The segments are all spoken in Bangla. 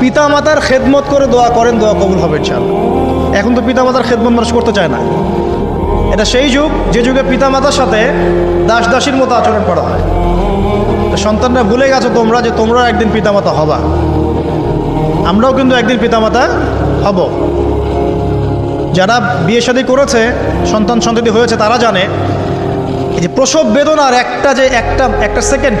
পিতা মাতার খেদমত করে দোয়া করেন, দোয়া কবুল হবে, ইনশাআল্লাহ। এখন তো পিতা মাতার খেদমত মানুষ করতে চায় না। এটা সেই যুগ, যে যুগে পিতা মাতার সাথে দাস দাসীর মতো আচরণ করা হয়। সন্তানরা ভুলে গেছো তোমরা যে তোমরা একদিন পিতামাতা হবা। আমরাও কিন্তু একদিন পিতামাতা হব। যারা বিয়ে শাদী করেছে, সন্তান সন্ততি হয়েছে, তারা জানে যে প্রসব বেদনার একটা যে একটা একটা সেকেন্ড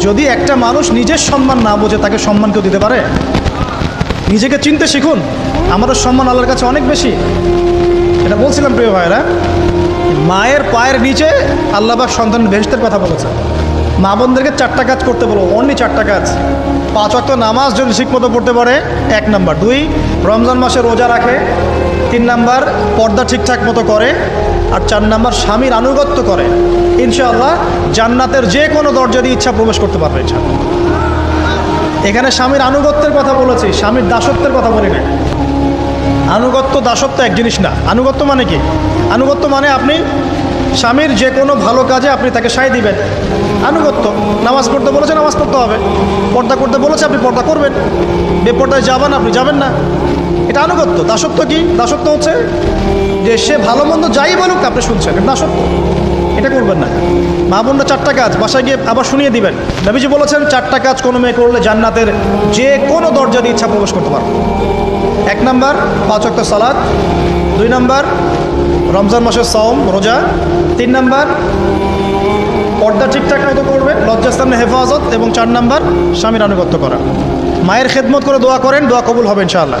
যদি একটা মানুষ নিজের সম্মান না বোঝে, তাকে সম্মান কেউ দিতে পারে? নিজেকে চিনতে শিখুন। আমাদের সম্মান আল্লাহর কাছে অনেক বেশি। এটা বলছিলাম প্রিয় ভাইরা মায়ের পায়ের নিচে আল্লাহবাক সন্তান ভেস্তের কথা বলেছে মা বোনদেরকে চারটা কাজ করতে বলো, অনলি চারটা কাজ। পাঁচ অক্ট নামাজ যদি ঠিকমতো পড়তে পারে, এক নাম্বার। দুই, রমজান মাসে রোজা রাখে। তিন নাম্বার, পর্দা ঠিকঠাক মতো করে। আর চার নাম্বার স্বামীর আনুগত্য করে। ইনশাআল্লাহ জান্নাতের যে কোনো দরজা দিয়ে ইচ্ছা প্রবেশ করতে পারবে ইচ্ছা এখানে স্বামীর আনুগত্যের কথা বলেছি, স্বামীর দাসত্বের কথা বলি না আনুগত্য দাসত্ব এক জিনিস না। আনুগত্য মানে কি? আনুগত্য মানে আপনি স্বামীর যে কোনো ভালো কাজে আপনি তাকে সায় দিবেন। আনুগত্য, নামাজ পড়তে বলেছে নামাজ পড়তে হবে। পর্দা করতে বলেছে আপনি পর্দা করবেন। বেপর্দায় যাবেন আপনি, যাবেন না। এটা আনুগত্য। দাসত্ব কি? দাসত্ব হচ্ছে যে সে ভালো মন্দ যাই বলুক, আপনি শুনছেন। এটা দাসত্ব এটা করবেন না। মা বোনরা চারটা কাজ, বাসায় গিয়ে আবার শুনিয়ে দিবেন। নবীজি বলেছেন, চারটা কাজ কোনো মেয়ে করলে জান্নাতের যে কোনো দরজা দিয়ে ইচ্ছা প্রবেশ করতে পারবে। এক নাম্বার, পাঁচ অক্ট সালাদ দুই নাম্বার, রমজান মাসের সওম, রোজা। তিন নাম্বার, পর্দা ঠিকঠাক মতো করবে, লজ্জাস্থানে হেফাজত। এবং চার নাম্বার, স্বামীর আনুগত্য করা। মায়ের খেদমত করে দোয়া করেন, দোয়া কবুল হবে, ইনশাআল্লাহ।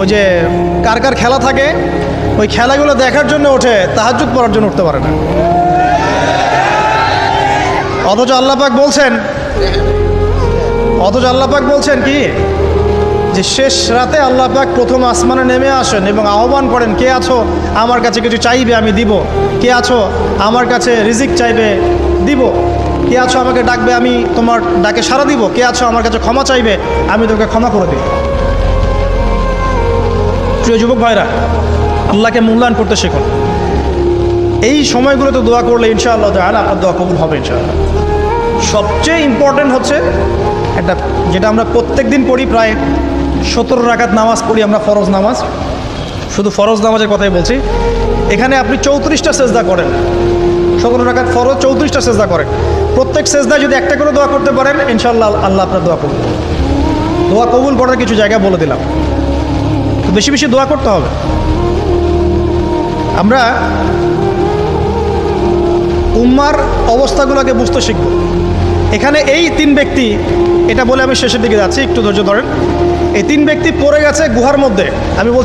ওই যে কার কার খেলা থাকে, ওই খেলাগুলো দেখার জন্য ওঠে তাহাজুদ পড়ার জন্য উঠতে পারে না। অথচ আল্লাপাক বলছেন, অথচ আল্লাপাক বলছেন কি? যে শেষ রাতে আল্লাহ পাক প্রথম আসমানে নেমে আসেন এবং আহ্বান করেন, কে আছো? আমার কাছে কিছু চাইবে, আমি দিব। কে আছো? আমার কাছে রিজিক চাইবে, দিব। কে আছো? আমাকে ডাকবে, আমি তোমার ডাকে সাড়া দিব। কে আছো? আমার কাছে ক্ষমা চাইবে, আমি তোকে ক্ষমা করে দিব প্রিয় যুবক ভাইরা, আল্লাহকে মূল্যায়ন করতে শেখুন এই সময়গুলোতে দোয়া করলে ইনশাআল্লাহ তাহলে আপনার দোয়া কবুল হবে ইনশাআল্লাহ। সবচেয়ে ইম্পর্টেন্ট হচ্ছে একটা, যেটা আমরা প্রত্যেক দিন পড়ি প্রায় সতেরো রাকাত নামাজ পড়ি আমরা, ফরজ নামাজ। শুধু ফরজ নামাজের কথাই বলছি। এখানে আপনি চৌত্রিশটা সেজদা করেন। সতেরো রাকাত ফরজ, চৌত্রিশটা সেজদা করেন। প্রত্যেক সেজদা যদি একটা করে দোয়া করতে পারেন, ইনশাআল্লাহ আল্লাহ আপনার দোয়া কবুল। দোয়া কবুল করার কিছু জায়গা বলে দিলাম। বেশি বেশি দোয়া করতে হবে। আমরা উম্মার অবস্থাগুলোকে বুঝতে শিখব। এখানে এই তিন ব্যক্তি, এটা বলে আমি শেষের দিকে যাচ্ছি, একটু ধৈর্য ধরেন। এই তিন ব্যক্তি পড়ে গেছে গুহার মধ্যে। আমি বলছি